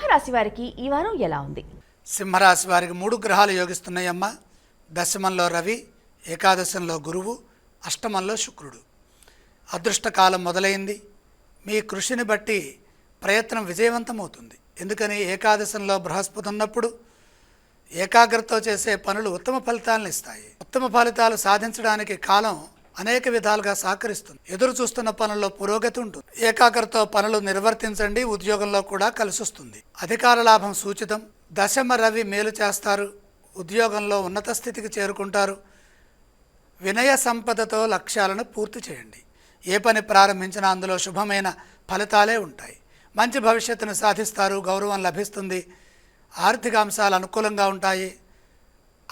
సింహరాశి వారికి ఈ వారం ఎలా ఉంది? సింహరాశి వారికి మూడు గ్రహాలు యోగిస్తున్నాయమ్మ. దశమంలో రవి ఏకాదశంలో గురువు అష్టమంలో శుక్రుడు. అదృష్టకాలం మొదలైంది. మీ కృషిని బట్టి ప్రయత్నం విజయవంతమవుతుంది. ఎందుకని? ఏకాదశంలో బృహస్పతి ఉన్నప్పుడు ఏకాగ్రతతో చేసే పనులు ఉత్తమ ఫలితాలను ఇస్తాయి. ఉత్తమ ఫలితాలు సాధించడానికి కాలం అనేక విధాలుగా సహకరిస్తుంది. ఎదురు చూస్తున్న పనుల్లో పురోగతి ఉంటుంది. ఏకాగ్రత పనులు నిర్వర్తించండి. ఉద్యోగంలో కూడా కలిసొస్తుంది. అధికార లాభం సూచితం. దశమ రవి మేలు చేస్తారు. ఉద్యోగంలో ఉన్నత స్థితికి చేరుకుంటారు. వినయ సంపదతో లక్ష్యాలను పూర్తి చేయండి. ఏ పని ప్రారంభించినా అందులో శుభమైన ఫలితాలే ఉంటాయి. మంచి భవిష్యత్తును సాధిస్తారు. గౌరవం లభిస్తుంది. ఆర్థిక అంశాలు అనుకూలంగా ఉంటాయి.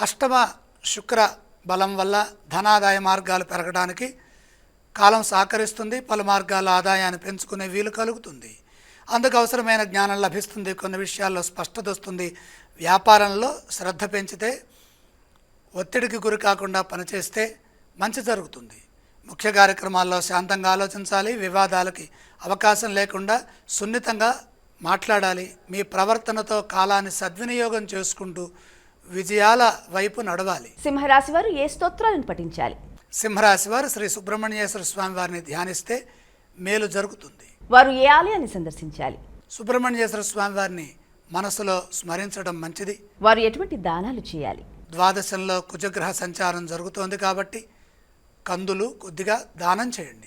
అష్టమ శుక్ర బలం వల్ల ధనాదాయ మార్గాలు పెరగడానికి కాలం సహకరిస్తుంది పలు మార్గాల ఆదాయాన్ని పెంచుకునే వీలు కలుగుతుంది. అందుకు అవసరమైన జ్ఞానం లభిస్తుంది కొన్ని విషయాల్లో స్పష్టత వస్తుంది. వ్యాపారంలో శ్రద్ధ పెంచితే ఒత్తిడికి గురి కాకుండా పనిచేస్తే మంచి జరుగుతుంది. ముఖ్య కార్యక్రమాల్లో శాంతంగా ఆలోచించాలి వివాదాలకి అవకాశం లేకుండా సున్నితంగా మాట్లాడాలి. మీ ప్రవర్తనతో కాలాన్ని సద్వినియోగం చేసుకుంటూ విజయాల వైపు నడవాలి. సింహరాశి వారు ఏ స్తోత్రాలను పఠించాలి? సింహరాశి వారు శ్రీ సుబ్రహ్మణ్యేశ్వర స్వామి వారిని ధ్యానిస్తే మేలు జరుగుతుంది. వారు ఏ ఆలయాన్ని సందర్శించాలి? సుబ్రహ్మణ్యేశ్వర స్వామి వారిని మనసులో స్మరించడం మంచిది. వారు ఎటువంటి దానాలు చేయాలి? ద్వాదశంలో కుజగ్రహ సంచారం జరుగుతోంది కాబట్టి కందులు కొద్దిగా దానం చేయండి.